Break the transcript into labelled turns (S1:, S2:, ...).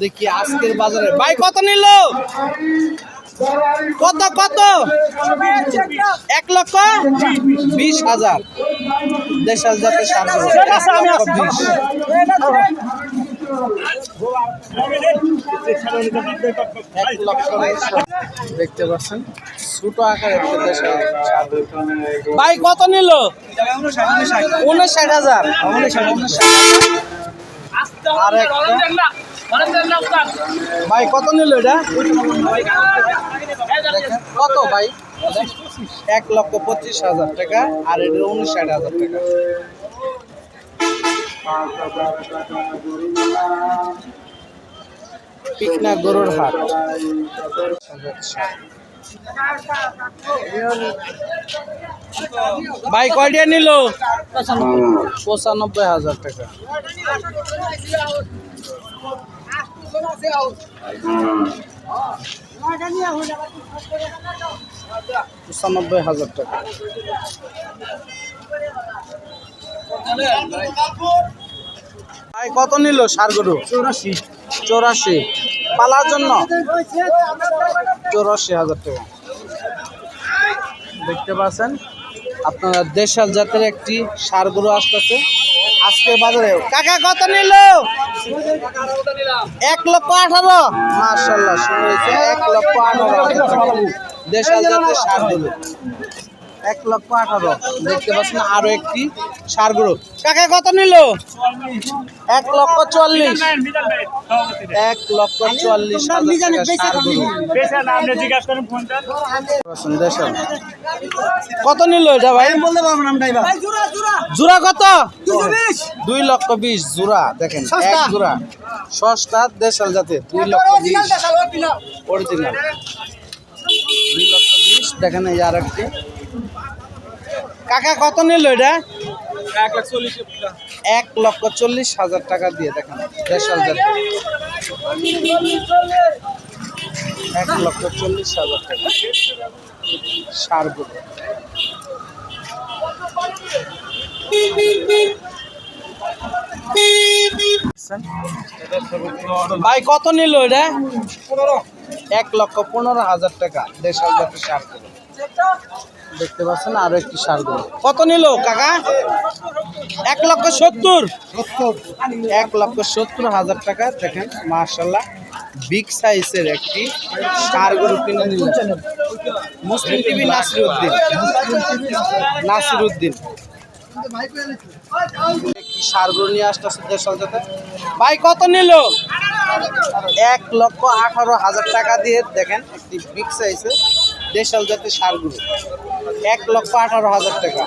S1: দেখি আজকের বাজারে। ভাই কত নিল? কত কত? এক লক্ষ বিশ হাজার। দেশাল জাতের। দেখতে পাচ্ছেন? ছোট আকারের। ভাই কত নিল? উনষাট হাজার। আর একটা ভাই, কত নিল এটা? কত ভাই? এক লক্ষ পঁচিশ হাজার টাকা, আর এটা উনষাট হাজার টাকা। পিকনা গরুর হাট। ভাই, কয়টা নিল? পঁচানব্বই হাজার টাকা। পঁচানব্বই হাজার টাকা। ভাই কত নিল সার গরু? চৌরাশি। চৌরাশি। পালার জন্য? চৌরাশি হাজার টাকা। দেখতে পাচ্ছেন আপনারা দেশাল জাতের একটি সার গরু আসতেছে। আজকে বাজারে কাকা কত নিল? এক লক্ষ আঠারো মার্শাল্লাহ শুরু এক লক্ষ আঠারো। দেশাল জাতের সার এক লক্ষ আঠারো। দেখতে পাচ্ছেন আরও একটি সার গরু কাকা কত নিল? এক লক্ষ চল্লিশ। এক লক্ষ চল্লিশ। কত নিল এটা ভাই?
S2: বলতে পারব না
S1: জোড়া কত? দুই লক্ষ বিশ জোড়া। দেখেন এক জোড়া। সস্তা দেশাল জাতের দুই লক্ষ বিশ। অরিজিনাল দুই লক্ষ বিশ। দেখেন এই আর একটি কাকা কত নিল এটা? এক লক্ষ চল্লিশ হাজার টাকা দিয়ে দেখেন। দেশাল জাতের এক লক্ষ চল্লিশ হাজার টাকা। সার ভাই কত নিল এটা? এক লক্ষ পনেরো হাজার টাকা। দেড় জাতের সার। দেখতে পাচ্ছেন আরও একটি সার। কত নিল কাকা? এক লক্ষ সত্তর। এক লক্ষ সত্তর হাজার টাকা দেখেন মার্শাল্লাহ বিগ সাইজের একটি সার গরু কিনে নিলেন মুসলিম টিভি নাসির উদ্দিন নাসির উদ্দিন সার গরু নিয়ে আসতেছে দেড়শো জাতের ভাই কত নিল? এক লক্ষ আঠারো হাজার টাকা দিয়ে দেখেন একটি বিগ সাইজের দেশাল জাতের সারগুলো। এক লক্ষ আঠারো হাজার টাকা।